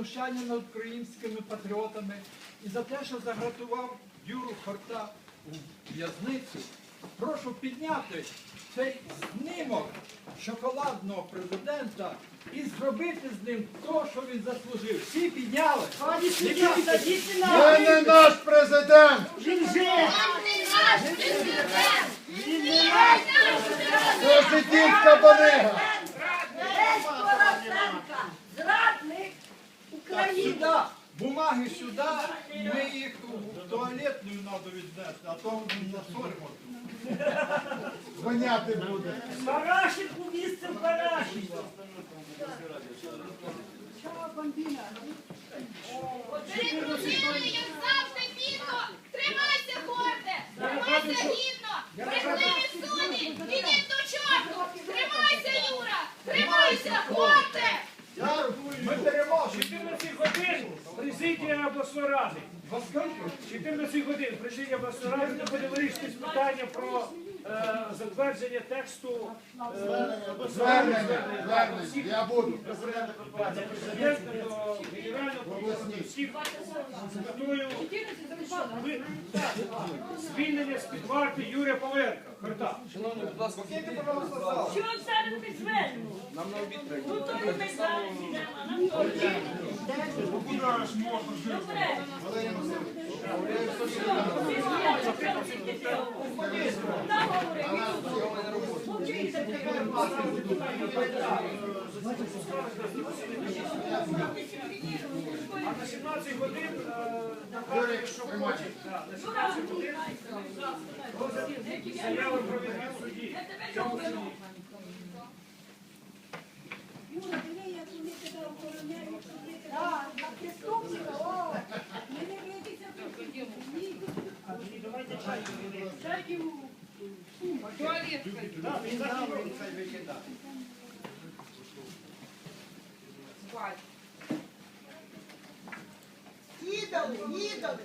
знущання над українськими патріотами і за те, що загратував Юру Хорта у в'язницю. Прошу підняти цей знімок шоколадного президента і зробити з ним те, що він заслужив. Всі підняли. Це не наш президент! Це жидівська барига! Бумаги сюди, ми їх в туалетну треба віднести, а то насоримо тут. Воняти буде. Парашику місце в параші. Як завжди, Віто! Тримайся, горде! Тримайся, гідно! Брехливі судді! Ідіть до чорту! Тримайся, Юра! Тримайся, горде! Ми переможемо. 14 годин президія обласної ради. 14 годин президія обласної ради ми будемо вирішити питання про е, затвердження тексту е, Звернення, звернення, я буду. президента до генерального прокурора всіх з метою ви- звільнення з-під варти Юрія Павленка. Хорта. Покиньте, пожалуйста, зал. Що зараз підтвердимо? Нам на обід треба. Ну, то ми зараз підемо, нам на обід. А на 17 годин, якщо хочуть, на 17 годин заяви про відвід судді. В цьому суді. Юра, диви, як вони тебе охороняють, вони тебе на преступника, о, не дивитися тут. Ні, А тоді давайте чай. всякі у- Да, він так і робить. Їдали, їдали.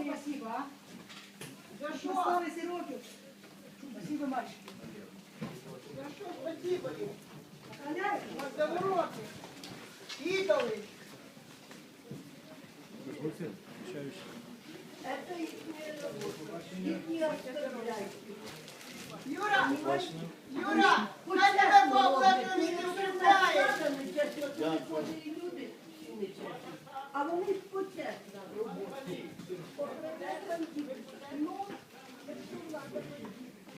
І спасибо, а. За. Спасибо, мальчики. За що? Спасибо їм. За уроки. Їдали. Юра, Юра, хай тебе Бог не укріпляє. А вони почесно роботи.